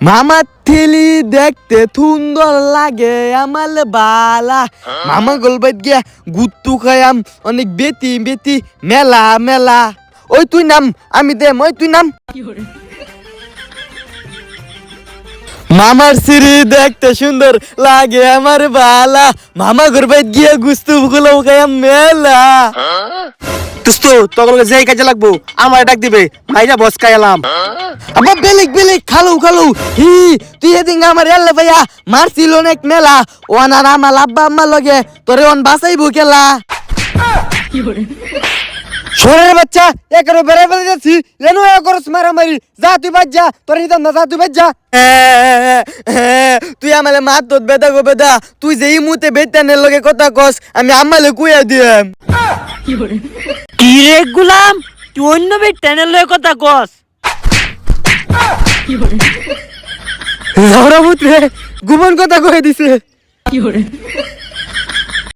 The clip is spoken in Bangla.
মামার থিলি দেখতে সুন্দর লাগে আমার বালা। মামা গলবাইত গিয়া গুত্তু খায়াম অনেক বেতি বেতি মেলা মেলা। ওই তুই নাম আমি দে ওই তুই নাম। মামার সিঁড়ি দেখতে সুন্দর লাগে আমার বালা। মামা গলবাইত গিয়া গুস্তু গুলো খায়াম মেলা। দোস্ত তখন যেই কাজে লাগবো আমার ডাক দিবে। ভাইরা বস খাইলাম আবার বেলিক বেলিক খালু খালু। হি তুই এদিন আমার এলে ভাইয়া মারছিল অনেক মেলা। ওনার আমার আব্বা আম্মা লগে তোরে অন বাসাইবো খেলা শোনের বাচ্চা একারো বেড়ে বেড়ে যাচ্ছি এনো করস মারামারি। যা তুই বাজ যা তোর হিতাম না যা তুই বাজ যা। তুই আমালে মাত তোর বেদা গো বেদা। তুই যে এই মুহূর্তে বেতানের লগে কথা কস আমি আমালে কুয়া দিয়াম। কি রে গুলাম? তুই অন্য বেটানের লয়ে কথা কস। ঝগড়া পুত্রে গুমন কথা কয়ে দিছে।